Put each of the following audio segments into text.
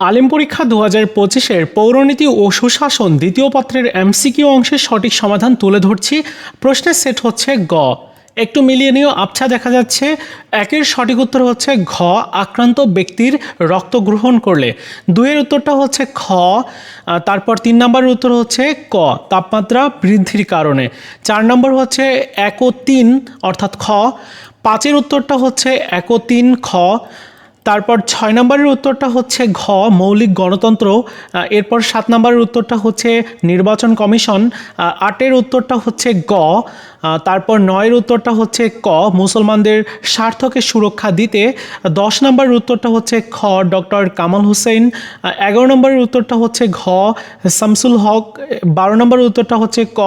আলিম পরীক্ষা দু হাজার পঁচিশের পৌরনীতি ও সুশাসন দ্বিতীয় পত্রের এমসিকিউ অংশের সঠিক সমাধান তুলে ধরছি। প্রশ্নের সেট হচ্ছে গ। একটু মিলিয়ে নিয়েও আবছা দেখা যাচ্ছে, একের সঠিক উত্তর হচ্ছে ঘ, আক্রান্ত ব্যক্তির রক্ত গ্রহণ করলে। দুইয়ের উত্তরটা হচ্ছে খ তারপর তিন নম্বরের উত্তর হচ্ছে ক, তাপমাত্রা বৃদ্ধির কারণে। চার নম্বর হচ্ছে এক ও তিন, অর্থাৎ খ। পাঁচের উত্তরটা হচ্ছে এক ও তিন, খ। তারপর ছয় নম্বরের উত্তরটা হচ্ছে ঘ, মৌলিক গণতন্ত্র। এরপর সাত নম্বরের উত্তরটা হচ্ছে নির্বাচন কমিশন। আটের উত্তরটা হচ্ছে গ। তারপর নয়ের উত্তরটা হচ্ছে ক, মুসলমানদের স্বার্থকে সুরক্ষা দিতে। দশ নম্বরের উত্তরটা হচ্ছে খ, ডক্টর কামাল হোসেন। এগারো নম্বরের উত্তরটা হচ্ছে ঘ, শামসুল হক। বারো নম্বরের উত্তরটা হচ্ছে ক,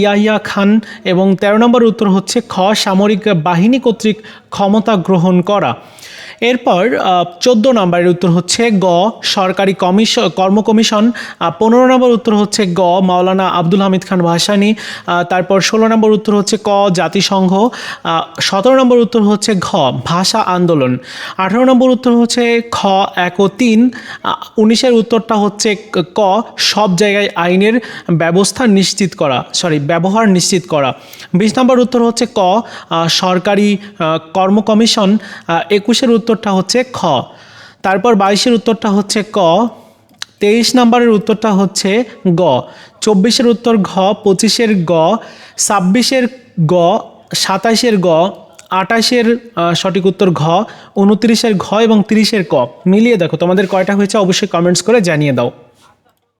ইয়াহিয়া খান। এবং তেরো নম্বর উত্তর হচ্ছে খ, সামরিক বাহিনী কর্তৃক ক্ষমতা গ্রহণ করা। এরপর চোদ্দ নম্বরের উত্তর হচ্ছে গ, সরকারি কমিশন কর্ম কমিশন। পনেরো নম্বর উত্তর হচ্ছে গ, মাওলানা আব্দুল হামিদ খান ভাসানি। তারপর ষোলো নম্বর উত্তর হচ্ছে ক, জাতিসংঘ। সতেরো নম্বর উত্তর হচ্ছে ঘ, ভাষা আন্দোলন। আঠারো নম্বর উত্তর হচ্ছে খ, এক ও তিন। উনিশের উত্তরটা হচ্ছে ক- সব জায়গায় আইনের ব্যবস্থা নিশ্চিত করা সরি ব্যবহার নিশ্চিত করা। বিশ নম্বর উত্তর হচ্ছে ক সরকারি কর্ম কমিশন। একুশের উত্তরটা হচ্ছে খ। তারপর বাইশের উত্তরটা হচ্ছে ক। তেইশ নম্বরের উত্তরটা হচ্ছে গ। চব্বিশের উত্তর ঘ, পঁচিশের গ, ছাব্বিশের গ সাতাশের গ আটাশের সঠিক উত্তর ঘ, উনত্রিশের ঘ এবং তিরিশের ক। মিলিয়ে দেখো, তোমাদের কয়টা হয়েছে অবশ্যই কমেন্টস করে জানিয়ে দাও।